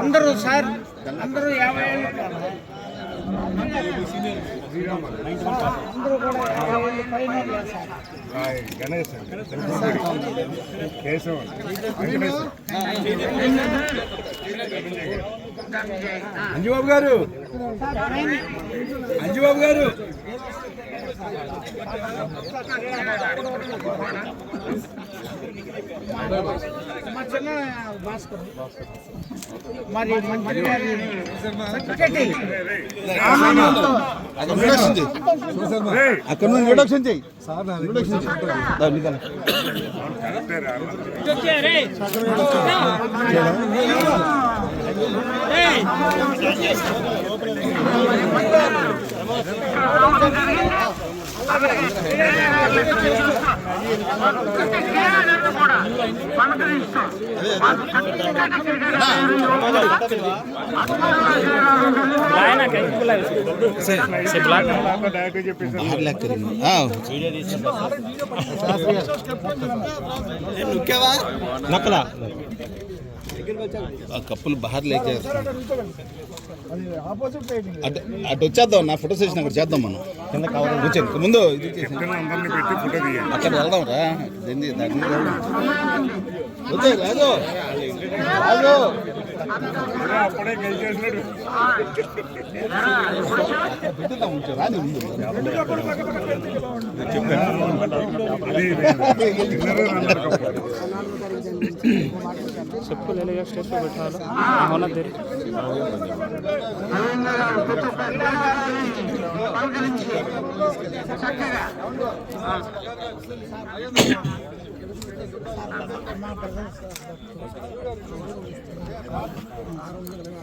అందరూ సార్ అందరూ యాభై ఏళ్ళు. గణేష్ కేశవ్. అంజుబాబు గారు. అంజుబాబు గారు. మరి మంత్రి అక్కడ నుండి ఇంట్రొడక్షన్ చెయ్యి నక్కలా? కప్పులు బాహర్ లేకే అటు అటు వచ్చేద్దాం నా ఫోటో సెషన్ అక్కడ చేద్దాం మనం. కింద కవర్ కూర్చొని ముందు ఇది చేసి. అందరినీ పెట్టి ఫోటో తీయండి. అక్కడ వెళ్దాం రా. దీన్ని దాన్ని వెళ్దాం. వచ్చే రాజు. రాజు. అప్పుడే గెలిచేసినాడు. పెట్టుదాం ఉంచు రాని ముందు. అది చిన్నదే రన్నర్ కప్పు.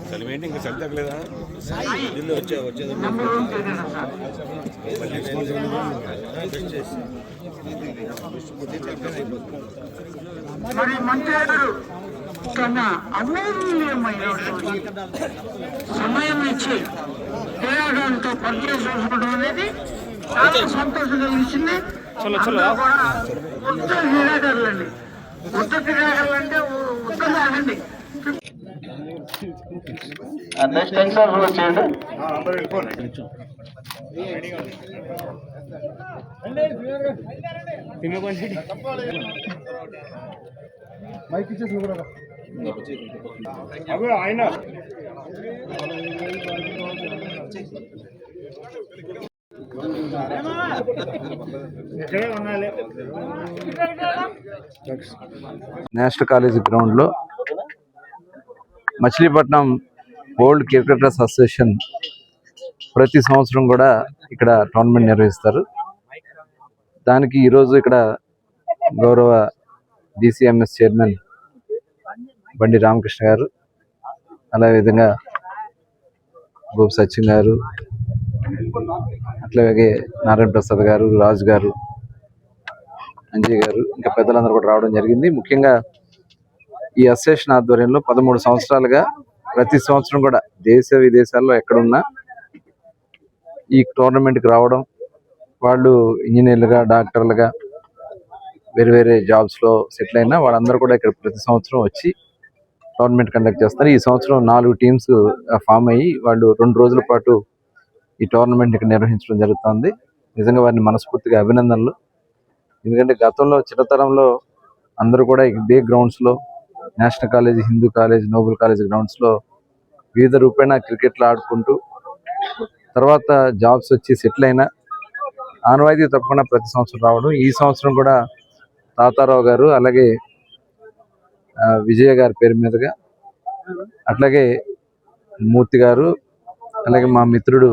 చలివేంటి ఇంకా చలి తగ్గలేదా ఢిల్లీ వచ్చే వచ్చేది మరి మంత్రులు తన అమూల్యమైనటువంటి సమయం ఇచ్చి క్రీడాకారులతో పరిచయం చేసుకోవడం అనేది చాలా సంతోషం కలిగించింది అందరూ కూడా ఉత్త క్రీడాకారులండి. ఉత్త క్రీడాకారులు అంటే ఉత్త తాగండి నెక్స్ట్ ఎన్సార్ వచ్చేయండి ఆ, అందరూ వెళ్ళిపోండి. మైక్ ఇచ్చేసి ఆయన. నేషనల్ కాలేజ్ గ్రౌండ్లో మచిలీపట్నం వరల్డ్ క్రికెటర్స్ అసోసియేషన్ ప్రతి సంవత్సరం కూడా ఇక్కడ టోర్నమెంట్ నిర్వహిస్తారు. దానికి ఈరోజు ఇక్కడ గౌరవ డిసిఎంఎస్ చైర్మన్ బండి రామకృష్ణ గారు అదేవిధంగా గోపి సచిన్ గారు అట్లాగే నారాయణ ప్రసాద్ గారు రాజు గారు అంజయ్ గారు ఇంకా పెద్దలందరూ కూడా రావడం జరిగింది. ముఖ్యంగా ఈ అసోసియేషన్ ఆధ్వర్యంలో పదమూడు సంవత్సరాలుగా ప్రతి సంవత్సరం కూడా దేశ విదేశాల్లో ఎక్కడున్నా ఈ టోర్నమెంట్కి రావడం వాళ్ళు ఇంజనీర్లుగా డాక్టర్లుగా వేరే వేరే జాబ్స్లో సెటిల్ అయినా వాళ్ళందరూ కూడా ఇక్కడ ప్రతి సంవత్సరం వచ్చి టోర్నమెంట్ కండక్ట్ చేస్తారు. ఈ సంవత్సరం నాలుగు టీమ్స్ ఫామ్ అయ్యి వాళ్ళు రెండు రోజుల పాటు ఈ టోర్నమెంట్ ఇక్కడ నిర్వహించడం జరుగుతుంది. నిజంగా వారిని మనస్ఫూర్తిగా అభినందనలు. ఎందుకంటే గతంలో చిన్నతరంలో అందరూ కూడా ఇదే గ్రౌండ్స్లో National College Hindu College Noble College గ్రౌండ్స్లో వివిధ రూపేణ క్రికెట్లు ఆడుకుంటూ తర్వాత జాబ్స్ వచ్చి సెటిల్ అయినా ఆనవాయితీ తప్పకుండా ప్రతి సంవత్సరం రావడం. ఈ సంవత్సరం కూడా తాతారావు గారు అలాగే విజయ గారి పేరు మీదుగా అట్లాగే మూర్తి గారు అలాగే మా మిత్రుడు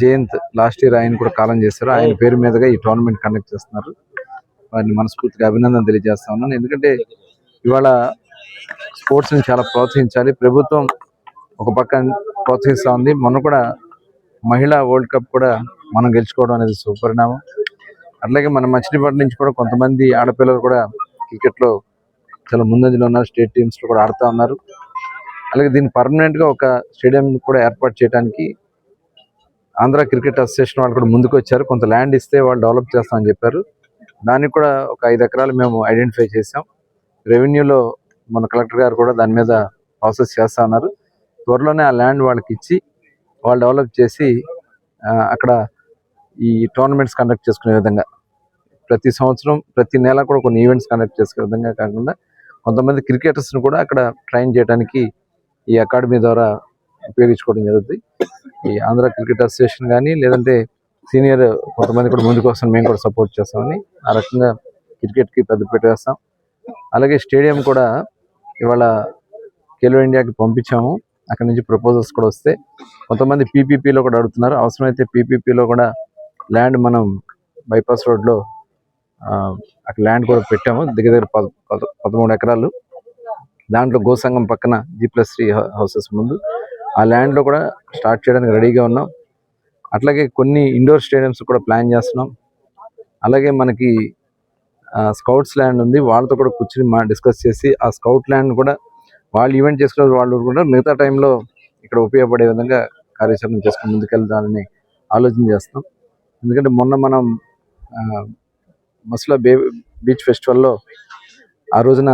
జయంత్ లాస్ట్ ఇయర్ ఆయన కూడా కాలం చేశారు. ఆయన పేరు మీదుగా ఈ టోర్నమెంట్ కండక్ట్ చేస్తున్నారు. వారిని మనస్ఫూర్తిగా అభినందన తెలియజేస్తా ఉన్నాను. ఎందుకంటే ఇవాళ స్పోర్ట్స్ని చాలా ప్రోత్సహించాలి. ప్రభుత్వం ఒక పక్క ప్రోత్సహిస్తూ ఉంది. మొన్న కూడా మహిళా వరల్డ్ కప్ కూడా మనం గెలుచుకోవడం అనేది సుపరిణామం. అట్లాగే మన మచిలీపట్నం నుంచి కూడా కొంతమంది ఆడపిల్లలు కూడా క్రికెట్లో చాలా ముందంజలో ఉన్నారు స్టేట్ టీమ్స్లో కూడా ఆడుతా ఉన్నారు. అలాగే దీన్ని పర్మనెంట్గా ఒక స్టేడియం కూడా ఏర్పాటు చేయడానికి ఆంధ్ర క్రికెట్ అసోసియేషన్ వాళ్ళు కూడా ముందుకు వచ్చారు కొంత ల్యాండ్ ఇస్తే వాళ్ళు డెవలప్ చేస్తామని చెప్పారు. దానికి కూడా ఒక ఐదు ఎకరాలు మేము ఐడెంటిఫై చేసాం రెవెన్యూలో మన కలెక్టర్ గారు కూడా దాని మీద ప్రాసెస్ చేస్తా ఉన్నారు. త్వరలోనే ఆ ల్యాండ్ వాళ్ళకి ఇచ్చి వాళ్ళు డెవలప్ చేసి అక్కడ ఈ టోర్నమెంట్స్ కండక్ట్ చేసుకునే విధంగా ప్రతి సంవత్సరం ప్రతి నెల కూడా కొన్ని ఈవెంట్స్ కండక్ట్ చేసుకునే విధంగా కాకుండా కొంతమంది క్రికెటర్స్ని కూడా అక్కడ ట్రైన్ చేయడానికి ఈ అకాడమీ ద్వారా ఉపయోగించుకోవడం జరుగుతుంది ఈ ఆంధ్ర క్రికెట్ అసోసియేషన్ కానీ లేదంటే సీనియర్ కొంతమంది కూడా ముందుకు వస్తాం మేము కూడా సపోర్ట్ చేస్తామని ఆ రకంగా క్రికెట్కి పెద్దపీట వేస్తాం. అలాగే స్టేడియం కూడా ఇవాళ ఖేలో ఇండియాకి పంపించాము. అక్కడ నుంచి ప్రపోజల్స్ కూడా వస్తే కొంతమంది పీపీపీలో కూడా అడుగుతున్నారు. అవసరమైతే పీపీపీలో కూడా ల్యాండ్ మనం బైపాస్ రోడ్లో అక్కడ ల్యాండ్ కూడా పెట్టాము. దగ్గర దగ్గర పద- పద- పదమూడు ఎకరాలు. దాంట్లో గోసంగం పక్కన జీ ప్లస్ త్రీ హౌసెస్ ముందు. ఆ ల్యాండ్లో కూడా స్టార్ట్ చేయడానికి రెడీగా ఉన్నాం. అట్లాగే కొన్ని ఇండోర్ స్టేడియంస్ కూడా ప్లాన్ చేస్తున్నాం. అలాగే మనకి స్కౌట్స్ ల్యాండ్ ఉంది. వాళ్ళతో కూడా కూర్చుని మా డిస్కస్ చేసి ఆ స్కౌట్ ల్యాండ్ కూడా వాళ్ళు ఈవెంట్ చేసుకునే వాళ్ళు కూడా మిగతా టైంలో ఇక్కడ ఉపయోగపడే విధంగా కార్యాచరణ చేసుకుని ముందుకెళ్తానని ఆలోచన చేస్తాం. ఎందుకంటే మొన్న మనం మసలా బే బీచ్ ఫెస్టివల్లో ఆ రోజున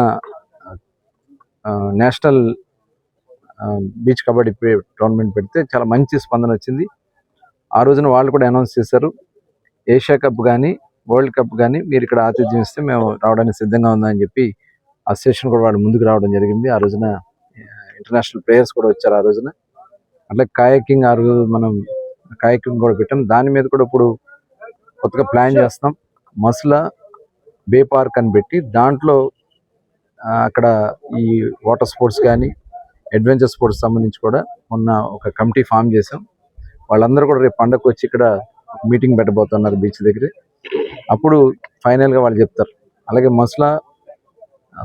నేషనల్ బీచ్ కబడ్డీ పే- టోర్నమెంట్ పెడితే చాలా మంచి స్పందన వచ్చింది. ఆ రోజున వాళ్ళు కూడా అనౌన్స్ చేశారు. ఏషియా కప్ కానీ వరల్డ్ కప్ కానీ మీరు ఇక్కడ ఆతిథ్యం ఇస్తే మేము రావడానికి సిద్ధంగా ఉందని చెప్పి అసోసియేషన్ కూడా వాళ్ళు ముందుకు రావడం జరిగింది. ఆ రోజున ఇంటర్నేషనల్ ప్లేయర్స్ కూడా వచ్చారు ఆ రోజున. అట్లా కాయకింగ్ ఆ రోజు మనం కాయకింగ్ కూడా పెట్టాం. దాని మీద కూడా ఇప్పుడు కొత్తగా ప్లాన్ చేస్తాం. మస్లా బే పార్క్ అని పెట్టి దాంట్లో అక్కడ ఈ వాటర్ స్పోర్ట్స్ కానీ అడ్వెంచర్ స్పోర్ట్స్ సంబంధించి కూడా మొన్న ఒక కమిటీ ఫామ్ చేసాం వాళ్ళందరూ కూడా రేపు పండగకు వచ్చి ఇక్కడ మీటింగ్ పెట్టబోతున్నారు బీచ్ దగ్గర. అప్పుడు final గా వాళ్ళు చెప్తారు. అలాగే మస్లా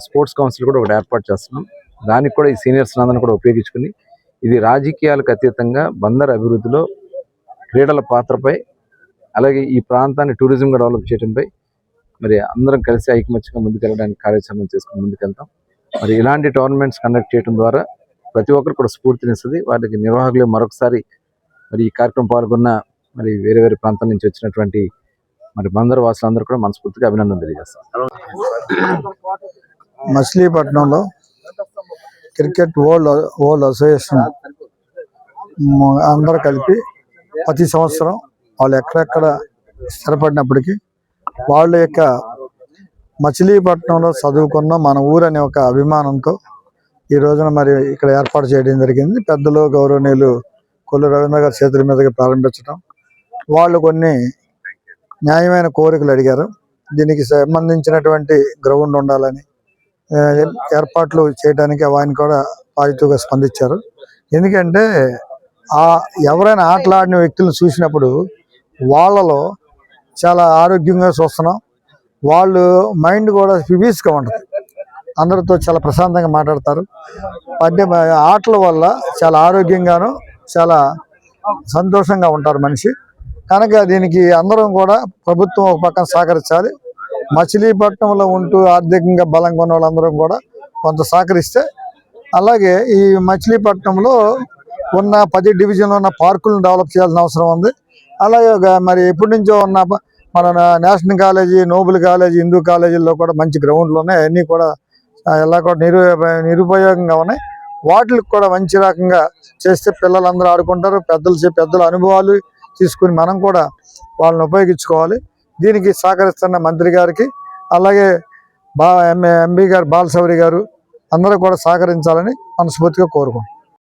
స్పోర్ట్స్ కౌన్సిల్ కూడా ఒకటి ఏర్పాటు చేస్తున్నాం. దానికి కూడా ఈ సీనియర్స్ అందరిని కూడా ఉపయోగించుకుని ఇది రాజకీయాలకు అతీతంగా బందర్ అభివృద్ధిలో క్రీడల పాత్రపై అలాగే ఈ ప్రాంతాన్ని టూరిజంగా డెవలప్ చేయడంపై మరి అందరం కలిసి ఐకమత్యంగా ముందుకెళ్ళడానికి కార్యాచరణ చేసుకుని ముందుకెళ్తాం. మరి ఇలాంటి టోర్నమెంట్స్ కండక్ట్ చేయడం ద్వారా ప్రతి ఒక్కరు కూడా స్ఫూర్తినిస్తుంది. వారికి నిర్వాహకులు మరొకసారి మరి ఈ కార్యక్రమం పాల్గొన్న మరి వేరే వేరే ప్రాంతాల నుంచి వచ్చినటువంటి మరి బందరు వాసులందరూ కూడా మనస్ఫూర్తిగా అభినందన తెలియజేస్తాం. మచిలీపట్నంలో క్రికెట్ వరల్డ్ వరల్డ్ అసోసియేషన్ అందరూ కలిపి ప్రతి సంవత్సరం వాళ్ళు ఎక్కడెక్కడ స్థిరపడినప్పటికీ వాళ్ళ యొక్క మచిలీపట్నంలో చదువుకున్న మన ఊరు అనే ఒక అభిమానంతో ఈ రోజున మరి ఇక్కడ ఏర్పాటు చేయడం జరిగింది. పెద్దలు గౌరవనీయులు కొల్లు రవీంద్ర గారి చేతుల మీదుగా ప్రారంభించడం వాళ్ళు కొన్ని న్యాయమైన కోరికలు అడిగారు. దీనికి సంబంధించినటువంటి గ్రౌండ్ ఉండాలని ఏర్పాట్లు చేయడానికి ఆయన కూడా పాజిటివ్గా స్పందించారు. ఎందుకంటే ఆ ఎవరైనా ఆటలాడిన వ్యక్తులను చూసినప్పుడు వాళ్ళలో చాలా ఆరోగ్యంగా చూస్తున్నాం. వాళ్ళు మైండ్ కూడా ఫిబీస్గా ఉంటుంది. అందరితో చాలా ప్రశాంతంగా మాట్లాడతారు. పద్య ఆటల వల్ల చాలా ఆరోగ్యంగాను చాలా సంతోషంగా ఉంటారు మనిషి. కనుక దీనికి అందరం కూడా ప్రభుత్వం ఒక పక్కన సహకరించాలి. మచిలీపట్నంలో ఉంటూ ఆర్థికంగా బలంగా ఉన్న వాళ్ళందరం కూడా కొంత సహకరిస్తే అలాగే ఈ మచిలీపట్నంలో ఉన్న పది డివిజన్లో ఉన్న పార్కులను డెవలప్ చేయాల్సిన అవసరం ఉంది. అలాగే ఒక మరి ఎప్పటి నుంచో ఉన్న మన National College Noble College Hindu కాలేజీల్లో కూడా మంచి గ్రౌండ్లు ఉన్నాయి. అన్నీ కూడా ఎలా కూడా నిరు నిరుపయోగంగా ఉన్నాయి. వాటికి కూడా మంచి రకంగా చేస్తే పిల్లలందరూ ఆడుకుంటారు. పెద్దలు పెద్దల అనుభవాలు తీసుకుని మనం కూడా వాళ్ళని ఉపయోగించుకోవాలి. దీనికి సహకరిస్తున్న మంత్రి గారికి అలాగే బా ఎంబీ గారు బాలశౌరి గారు అందరూ కూడా సహకరించాలని మనస్ఫూర్తిగా కోరుకుంటున్నాం.